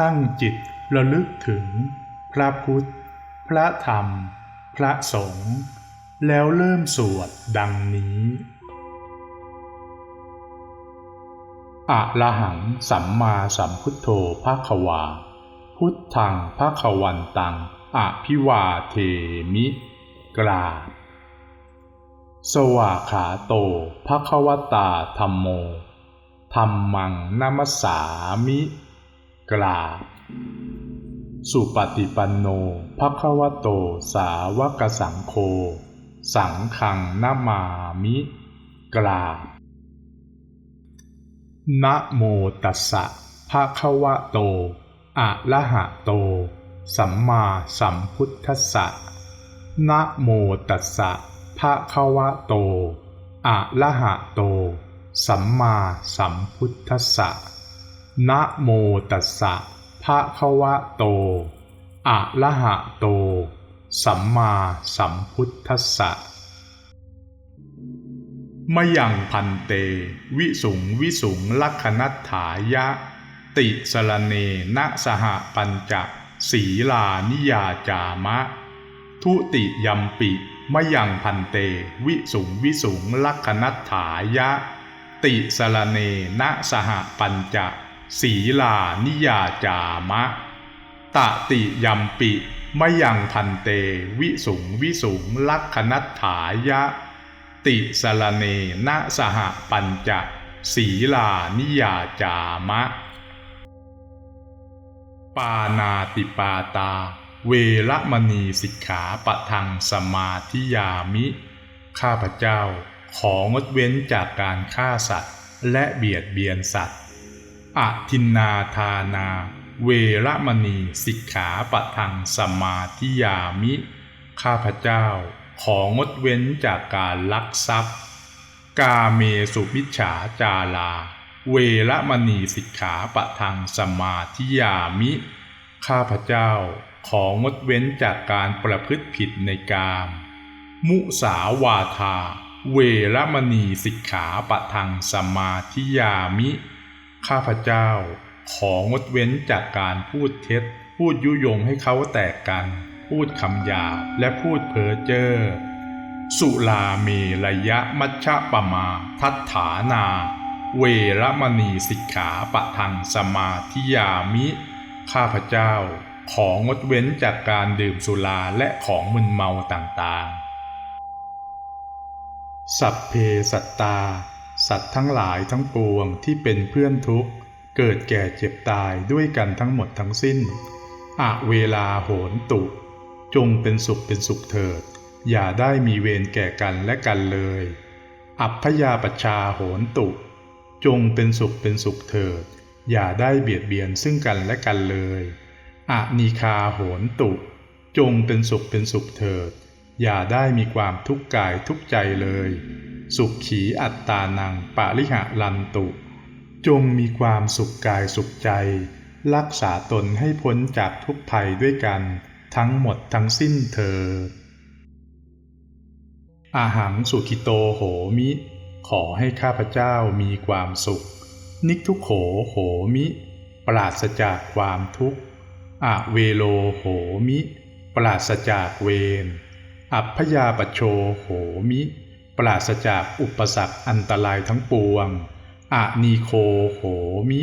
ตั้งจิตระลึกถึง พระพุทธ พระธรรม พระสงฆ์แล้วเริ่มสวดดังนี้อะระหังสัมมาสัมพุทโธภะคะวา พุทธังภะคะวันตังอภิวาเทมิ กราบสวาขาโตภะคะวตาธรรมโมธรรมังนัมสสามิ กราบสุปฏิปันโนภะควโตสาวกสังโฆสังฆังนามามิกราบนะโมตัสสะภะคะวะโต อะระหะโต สัมมาสัมพุทธัสสะนะโมตัสสะภะคะวะโต อะระหะโต สัมมาสัมพุทธัสสะ นะโมตัสสะภะคะวะโต อะระหะโต สัมมาสัมพุทธัสสะมยังพันเต วิสุงวิสุงลักขณัฐายะ ติสรเนนะสหปัญจศีลานิยาจามะ ทุติยัมปิมยังพันเต วิสุงวิสุงลักขณัฐายะ ติสรเนนะสหปัญจ ศีลานิยาจามะตติยัมปิมยังพันเต วิสุงวิสุงลักขณัฏฐายะ ติสรเนนะสหปัญจศีลานิยาจามะ ปานาติปาตา เวระมณีสิกขาปะทังสมาธิยามิ ข้าพเจ้าของดเว้นจากการฆ่าสัตว์ และเบียดเบียนสัตว์ อทินนาทานา เวรมณีสิกขาปะทังสมาธิยามิ ข้าพเจ้า ของดเว้นจากการลักทรัพย์ กาเมสุมิฉาจาลา เวรมณีสิกขาปะทังสมาธิยามิ ข้าพเจ้า ของดเว้นจากการประพฤติผิดในกาม มุสาวาทา เวรมณีสิกขาปะทังสมาธิยามิ ข้าพเจ้า ของดเว้นจากการพูดเท็จ พูดยุยงให้เขาแตกกัน พูดคำหยาบและพูดเพ้อเจ้อสุลาเมระยะมัชฌะปมาทัฏฐานา เวรมณีสิกขาปะทังสมาธิยามิ ข้าพเจ้า ของดเว้นจากการดื่มสุราและของมึนเมาต่างๆ สัพเพสัตตา สัตว์ทั้งหลายทั้งปวงที่เป็นเพื่อนทุกข์ เกิดแก่เจ็บตายด้วยกันทั้งหมดทั้งสิ้นอะเวลาโหนตุ จงเป็นสุขเป็นสุขเถิด อย่าได้มีเวรแก่กันและกันเลย อัพพยาปชชาโหนตุ จงเป็นสุขเป็นสุขเถิด อย่าได้เบียดเบียนซึ่งกันและกันเลยอะนีคาโหนตุ จงเป็นสุขเป็นสุขเถิด อย่าได้มีความทุกข์กายทุกใจเลย สุขขีอัตตานังปาริหะลันตุ จงมีความสุขกายสุขใจ รักษาตนให้พ้นจากทุกภัยด้วยกัน ทั้งหมดทั้งสิ้นเธอ อาหังสุขิโตโหมิ ขอให้ข้าพเจ้ามีความสุข นิกทุกโขโหมิ ปราศจากความทุกข์อะเวโลโหมิ ปราศจากเวรอัพยาปโชโหมิ ปราศจากอุปสรรคอันตรายทั้งปวงอะนีโคโหมิ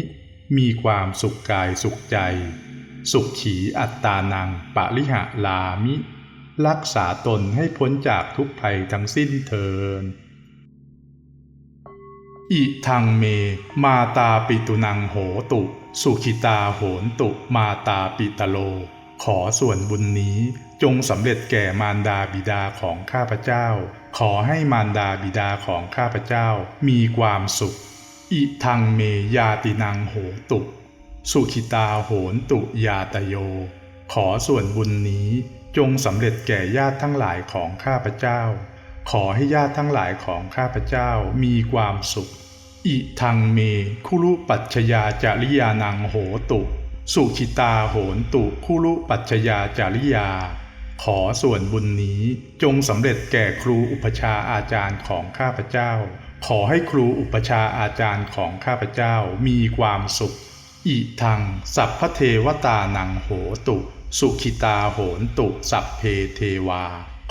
มีความสุขกายสุขใจ สุขขีอัตตานังปะริหะลามิ รักษาตนให้พ้นจากทุกภัยทั้งสิ้นเทินอิทังเม มาตาปิตุนังโหตุ สุขิตาโหนตุ มาตาปิตโล ขอส่วนบุญนี้จงสำเร็จแก่มารดาบิดาของข้าพเจ้า ขอให้มารดาบิดาของข้าพเจ้ามีความสุข อิทังเมยาตินังโหตุ สุขิตาโหนตุยาตโย ขอส่วนบุญนี้จงสำเร็จแก่ญาติทั้งหลายของข้าพเจ้า ขอให้ญาติทั้งหลายของข้าพเจ้ามีความสุข อิทังเม คุรุปัชยาจริยานังโหตุ สุขิตาโหนตุคุรุปัชยาจริยา ขอส่วนบุญนี้จงสำเร็จแก่ครูอุปชาอาจารย์ของข้าพเจ้า ขอให้ครูอุปชาอาจารย์ของข้าพเจ้ามีความสุข อิทัง สัพพเทวตานังโหตุ สุขิตาโหนตุ สัพเพเทวา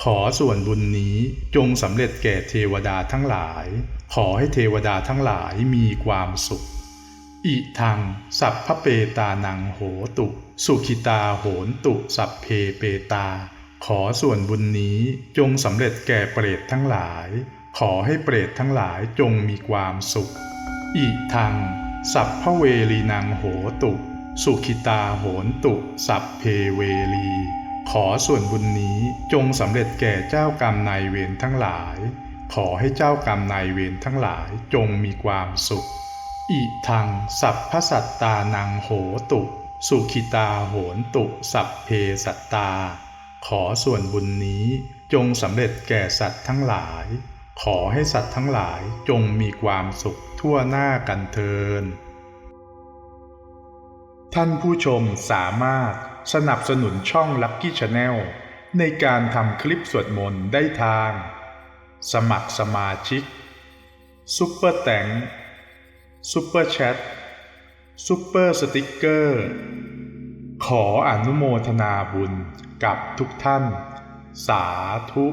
ขอส่วนบุญนี้จงสำเร็จแก่เทวดาทั้งหลาย ขอให้เทวดาทั้งหลายมีความสุข อิทัง สัพพเปตานังโหตุ สุขิตาโหนตุ สัพเพเปตา ขอส่วนบุญนี้จงสำเร็จแก่เปรตทั้งหลาย ขอให้เปรตทั้งหลายจงมีความสุขอิทังสัพพเวลีนังโหตุ สุขิตาโหนตุ สัพเพเวลี ขอส่วนบุญนี้จงสำเร็จแก่เจ้ากรรมนายเวรทั้งหลาย ขอให้เจ้ากรรมนายเวรทั้งหลายจงมีความสุขอิทังสัพพสัตตานังโหตุ สุขิตาโหนตุ สัพเพสัตตา ขอส่วนบุญนี้จงสำเร็จแก่สัตว์ทั้งหลาย ขอให้สัตว์ทั้งหลายจงมีความสุขทั่วหน้ากันเทิน ท่านผู้ชมสามารถสนับสนุนช่อง Lucky Channel ในการทำคลิปสวดมนต์ได้ทาง สมัครสมาชิกซุปเปอร์แตงซุปเปอร์แชทซุปเปอร์สติกเกอร์ ขออนุโมทนาบุญกับทุกท่าน สาธุ